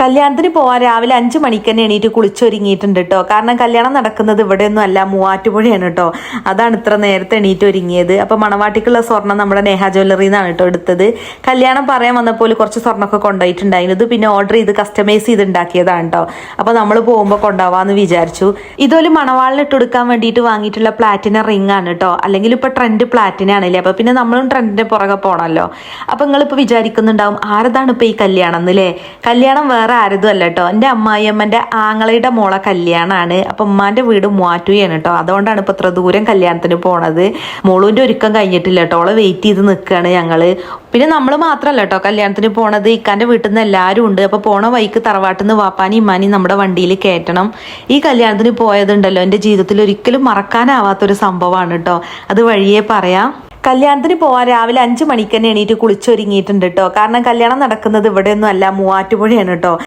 കല്യാണത്തിന് പോവാൻ രാവിലെ അഞ്ച് മണിക്ക് തന്നെ എണീറ്റ് കുളിച്ചൊരുങ്ങിയിട്ടുണ്ട് കേട്ടോ കാരണം കല്യാണം നടക്കുന്നത് ഇവിടെയൊന്നും അല്ല മൂവാറ്റുപുഴയാണ് കേട്ടോ അതാണ് ഇത്ര നേരത്തെ എണീറ്റ് ഒരുങ്ങിയത്. അപ്പോൾ മണവാട്ടിക്കുള്ള സ്വർണം നമ്മുടെ നേഹ ജ്വല്ലറിയിൽ നിന്നാണ് കേട്ടോ എടുത്തത്. കല്യാണം പറയാൻ വന്നപ്പോൾ കുറച്ച് സ്വർണമൊക്കെ കൊണ്ടുപോയിട്ടുണ്ടായിരുന്നു. ഇത് പിന്നെ ഓർഡർ ചെയ്ത് കസ്റ്റമൈസ് ചെയ്ത് ഉണ്ടാക്കിയതാണ് കേട്ടോ അപ്പോൾ നമ്മൾ പോകുമ്പോൾ കൊണ്ടുപോകാമെന്ന് വിചാരിച്ചു. ഇതൊരു മണവാളിന് കൊടുക്കാൻ വേണ്ടിയിട്ട് വാങ്ങിയിട്ടുള്ള പ്ലാറ്റിന റിംഗ് ആണ് കേട്ടോ അല്ലെങ്കിൽ ഇപ്പോൾ ട്രെൻഡ് പ്ലാറ്റിന ആണല്ലേ. അപ്പോൾ പിന്നെ നമ്മളും ട്രെൻഡിന്റെ പുറകെ പോകണമല്ലോ അപ്പോൾ നിങ്ങളിപ്പോൾ വിചാരിക്കുന്നുണ്ടാവും ആരതാണ് ഇപ്പോൾ ഈ കല്യാണം എന്നല്ലേ കല്യാണം ആരതും അല്ല കേട്ടോ എന്റെ അമ്മായിയമ്മന്റെ ആങ്ങളയുടെ മോളെ കല്യാണമാണ് അപ്പം ഉമ്മാന്റെ വീട് മൂവാറ്റുകയാണ് കേട്ടോ അതുകൊണ്ടാണ് ഇപ്പോൾ ഇത്ര ദൂരം കല്യാണത്തിന് പോണത്. മോളൂന്റെ ഒരുക്കം കഴിഞ്ഞിട്ടില്ല കേട്ടോ അവളെ വെയിറ്റ് ചെയ്ത് നിൽക്കുകയാണ് ഞങ്ങൾ പിന്നെ നമ്മൾ മാത്രമല്ല കേട്ടോ കല്യാണത്തിന് പോണത്. ഇക്കാന്റെ വീട്ടിൽ നിന്ന് എല്ലാവരും ഉണ്ട്. അപ്പോൾ പോണ വൈക്ക് തറവാട്ടിൽ നിന്ന് വാപ്പാനി ഇമ്മാനി നമ്മുടെ വണ്ടിയിൽ കയറ്റണം. ഈ കല്യാണത്തിന് പോയതുണ്ടല്ലോ. എന്റെ ജീവിതത്തിൽ ഒരിക്കലും മറക്കാനാവാത്തൊരു സംഭവമാണ് കേട്ടോ അത് വഴിയേ പറയാം. കല്യാണത്തിന് പോവാൻ രാവിലെ അഞ്ച് മണിക്ക് തന്നെ എണീറ്റ് കുളിച്ചൊരുങ്ങിയിട്ടുണ്ട് കേട്ടോ കാരണം കല്യാണം നടക്കുന്നത് ഇവിടെയൊന്നും അല്ല മൂവാറ്റുപുഴയാണ് കേട്ടോ